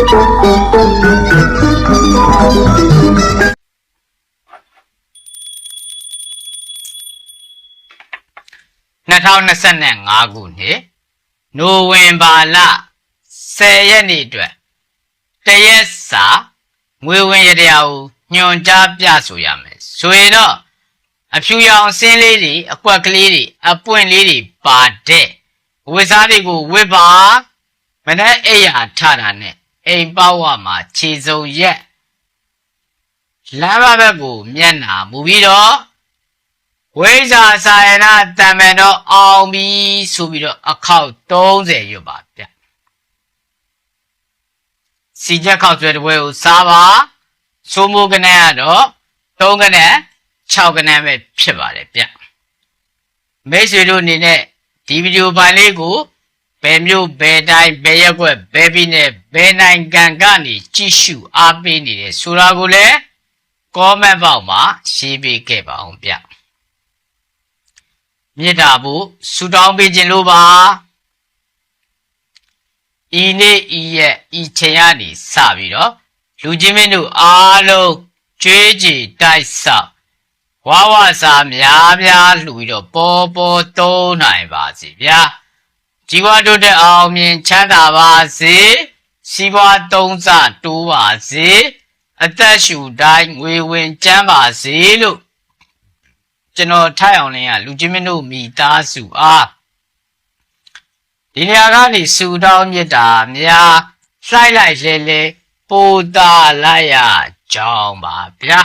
2025ခုနှစ်နိုဝင်ဘာလ10ရက်နေ့အတွက်တရက်စာငွေဝင်ရတရားကိုညွှန်ကြားပြဆိုရမယ်ဆိုရင်တော့အဖြူရောင်စင်းလေးတွေအကွက်ကလေးတွေအပွင့်လေးတွေပါတဲ့ဝိစားတွေကိုဝစ်ပါမနဲ့အိယာထတာနဲ့ အိမ်ပေါဝမှာခြေစုံရက်လမ်းမဘက်ကိုမျက်နာမူပြီးတော့ဝိဇာစာယနာတမန်တော်အောင်ပြီဆိုပြီးတော့အခောက်30ရွတ်ပါဗျစီချက်ခောက်ဆွဲတစ်ပွဲကိုစားပါစိုးမိုးကနန်းကတော့3ကနန်း6ကနန်းပဲဖြစ်ပါတယ်ဗျမိတ်ဆွေတို့အနေနဲ့ဒီဗီဒီယိုဖိုင်လေးကို ဘယ်မျိုးဘယ်တိုင်းဘယ်ရက်ွက်ဘယ်ပြည်နယ်ဘယ်နိုင်ငံကနေကြည့်ရှုအားပေးနေတယ်ဆိုတာကိုလည်း comment box မှာရေးပေးခဲ့ပါအောင်ဗျမေတ္တာဖို့ဆူတောင်းပေးခြင်းလို့ပါဤနေ့ဤရက်ဤချိန်ကနေစပြီးတော့လူချင်းမင်းတို့အားလုံးကြွေးကြည်တိုက်ဆောက်ဝါဝစာများများလှူပြီးတော့ပေါ်ပေါ်တုံးနိုင်ပါစေဗျာ ជីវတိုးတက်အောင်မြင်ချမ်းသာပါစေစီးပွားသုံးစတိုးပါစေအသက်ရှူတိုင်းငွေဝင်ကျန်းပါစေလို့ကျွန်တော်ထိုက်အောင်လင်းကလူချင်းမင်းတို့မိသားစုအားဒီနေရာကနေစူတောင်းမြတ်တာများလှိုက်လိုက်လဲလဲပိုတာလိုက်ရကြောင်းပါဗျာ